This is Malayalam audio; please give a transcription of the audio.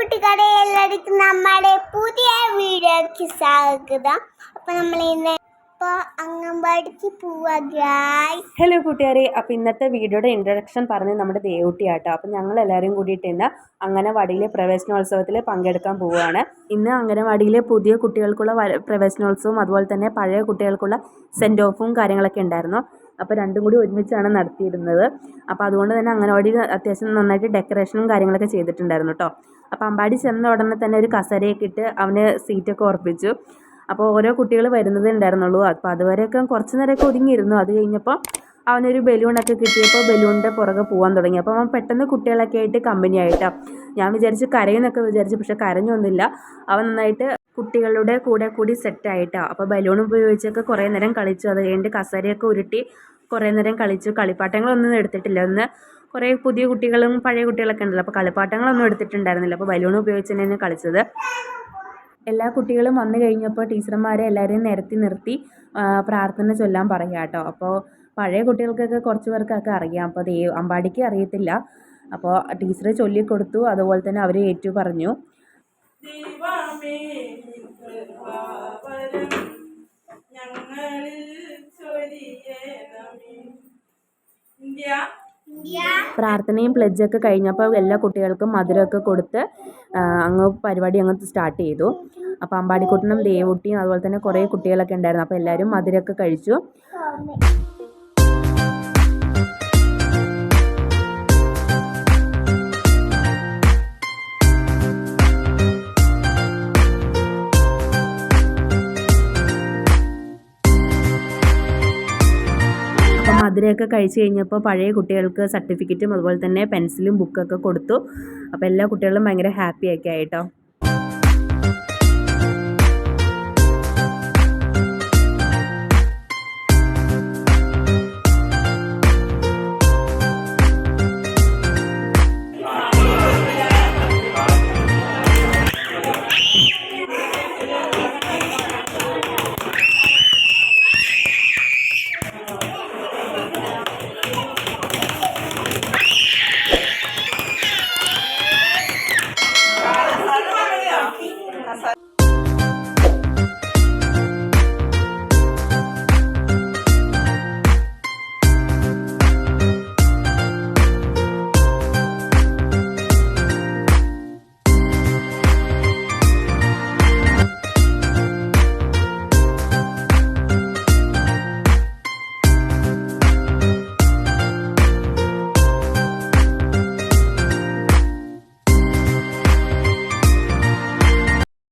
കുട്ടികളെ എല്ലാവർക്കും നമ്മുടെ പുതിയ വീഡിയോക്ക് സ്വാഗതം. അപ്പൊ നമ്മൾ ഇന്ന് ഹലോ കൂട്ടുകാരെ അപ്പോൾ ഇന്നത്തെ വീഡിയോയുടെ ഇൻട്രഡക്ഷൻ പറഞ്ഞ് നമ്മുടെ ദേവുട്ടിയാട്ടോ. അപ്പോൾ ഞങ്ങൾ എല്ലാവരും കൂടിയിട്ട് ഇന്ന് അംഗനവാടിയിലെ പ്രവേശനോത്സവത്തിൽ പങ്കെടുക്കാൻ പോവുകയാണ് ഇന്ന് അംഗനവാടിയിലെ പുതിയ കുട്ടികൾക്കുള്ള പ്രവേശനോത്സവം അതുപോലെ തന്നെ പഴയ കുട്ടികൾക്കുള്ള സെൻഡ് ഓഫും കാര്യങ്ങളൊക്കെ ഉണ്ടായിരുന്നു. അപ്പോൾ രണ്ടും കൂടി ഒരുമിച്ചാണ് നടത്തിയിരുന്നത്. അപ്പോൾ അതുകൊണ്ട് തന്നെ അങ്ങനവാടി അത്യാവശ്യം നന്നായിട്ട് ഡെക്കറേഷനും കാര്യങ്ങളൊക്കെ ചെയ്തിട്ടുണ്ടായിരുന്നു കേട്ടോ അപ്പോൾ അമ്പാടി ചെന്ന ഉടനെ തന്നെ ഒരു കസരയൊക്കെ ഇട്ട് അവന് സീറ്റൊക്കെ ഉറപ്പിച്ചു. അപ്പോൾ ഓരോ കുട്ടികൾ വരുന്നതേ ഉണ്ടായിരുന്നുള്ളൂ. അപ്പോൾ അതുവരെയൊക്കെ കുറച്ച് നേരമൊക്കെ ഒതുങ്ങിയിരുന്നു. അത് കഴിഞ്ഞപ്പോൾ അവനൊരു ബലൂണൊക്കെ കിട്ടിയപ്പോൾ ബലൂണിന്റെ പുറകെ പോകാൻ തുടങ്ങി. അപ്പോൾ അവൻ പെട്ടെന്ന് കുട്ടികളൊക്കെ ആയിട്ട് കമ്പനി ആയിട്ടാണ് ഞാൻ വിചാരിച്ച് കരയുന്നൊക്കെ വിചാരിച്ചു. പക്ഷെ കരഞ്ഞൊന്നുമില്ല. അവൻ നന്നായിട്ട് കുട്ടികളുടെ കൂടെ കൂടി സെറ്റായിട്ടോ അപ്പോൾ ബലൂൺ ഉപയോഗിച്ചൊക്കെ കുറേ നേരം കളിച്ചു. അത് കഴിഞ്ഞിട്ട് കസേരയൊക്കെ ഉരുട്ടി കുറേ നേരം കളിച്ചു. കളിപ്പാട്ടങ്ങളൊന്നും എടുത്തിട്ടില്ല. ഒന്ന് കുറേ പുതിയ കുട്ടികളും പഴയ കുട്ടികളൊക്കെ ഉണ്ടല്ലോ. അപ്പോൾ കളിപ്പാട്ടങ്ങളൊന്നും എടുത്തിട്ടുണ്ടായിരുന്നില്ല. അപ്പോൾ ബലൂൺ ഉപയോഗിച്ച് തന്നെയാണ് കളിച്ചത്. എല്ലാ കുട്ടികളും വന്നു കഴിഞ്ഞപ്പോൾ ടീച്ചർമാരെ എല്ലാവരെയും നിരത്തി നിർത്തി പ്രാർത്ഥന ചൊല്ലാൻ പറയുക കേട്ടോ അപ്പോൾ പഴയ കുട്ടികൾക്കൊക്കെ കുറച്ച് പേർക്കൊക്കെ അറിയാം. അപ്പോൾ ദേ അമ്പാടിക്ക് അറിയത്തില്ല. അപ്പോൾ ടീച്ചർ ചൊല്ലിക്കൊടുത്തു. അതുപോലെ തന്നെ അവർ ഏറ്റു പറഞ്ഞു. ദൈവമേ കൃപാവരം ഞങ്ങളിൽ ചൊരിയണമേ. ഇന്ത്യ. പ്രാർത്ഥനയും പ്ലജൊക്കെ കഴിഞ്ഞപ്പോൾ എല്ലാ കുട്ടികൾക്കും മധുരമൊക്കെ കൊടുത്ത് അങ്ങ് പരിപാടി അങ്ങ് സ്റ്റാർട്ട് ചെയ്തു. അപ്പോൾ അമ്പാടിക്കുട്ടനും ദേവുട്ടിയും അതുപോലെ തന്നെ കുറേ കുട്ടികളൊക്കെ ഉണ്ടായിരുന്നു. അപ്പോൾ എല്ലാവരും മധുരമൊക്കെ കഴിച്ചു. മധുരമൊക്കെ കഴിച്ച് കഴിഞ്ഞപ്പോൾ പഴയ കുട്ടികൾക്ക് സർട്ടിഫിക്കറ്റും അതുപോലെ തന്നെ പെൻസിലും ബുക്കൊക്കെ കൊടുത്തു. അപ്പോൾ എല്ലാ കുട്ടികളും ഭയങ്കര ഹാപ്പിയൊക്കെ ആയി ആയിട്ടോ